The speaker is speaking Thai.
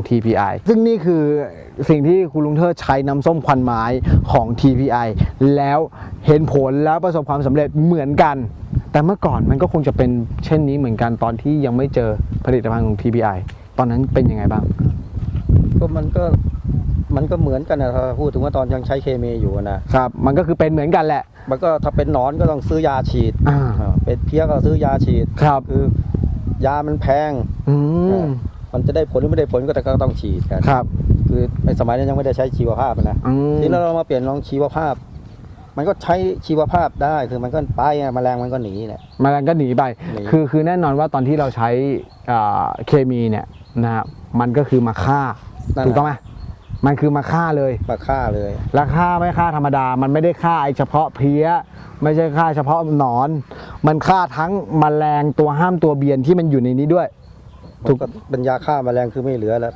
ของ TPI ซึ่งนี่คือสิ่งที่คุณลุงเทิดใช้น้ำส้มควันไม้ของ TPI แล้วเห็นผลแล้วประสบความสำเร็จเหมือนกัน แต่เมื่อก่อนมันก็คงจะเป็นเช่นนี้เหมือนกันตอนที่ยังไม่เจอผลิตภัณฑ์ของ TPI ตอนนั้นเป็นยังไงบ้าง ก็มันก็มันก็เหมือนกันนะถ้าพูดถึงว่าตอนยังใช้เคมีอยู่นะครับ มันก็คือเป็นเหมือนกันแหละ มันก็ถ้าเป็นหนอนก็ต้องซื้อยาฉีดอ่าอ่าเป็นเพี้ยก็ซื้อยาฉีดครับ คือยามันแพงอืม มันจะได้ผลหรือไม่ได้ผลก็แต่ก็ต้องฉีดกันครับ คือในสมัยนั้นยังไม่ได้ใช้ชีวภาพนะอืมทีนี้เรามาเปลี่ยนลองชีวภาพ มันก็ใช้ชีวภาพได้คือมันก็ไปอะแมลงมันก็หนีแหละแมลงก็หนีไปหนีคือคือแน่นอนว่าตอนที่เราใช้อ่าเคมีเนี่ยนะฮะมันก็คือมาฆ่านั่นถูกต้องไหมมันคือมาฆ่าเลยมาฆ่าเลยและฆ่าไม่ฆ่าธรรมดา มันไม่ได้ฆ่าไอเฉพาะเพลี้ย ไม่ใช่ฆ่าเฉพาะหนอน มันฆ่าทั้งแมลงตัวห้ามตัวเบียนที่มันอยู่ในนี้ด้วย ถูกก็เป็นยาฆ่าแมลงคือไม่เหลือแล้ว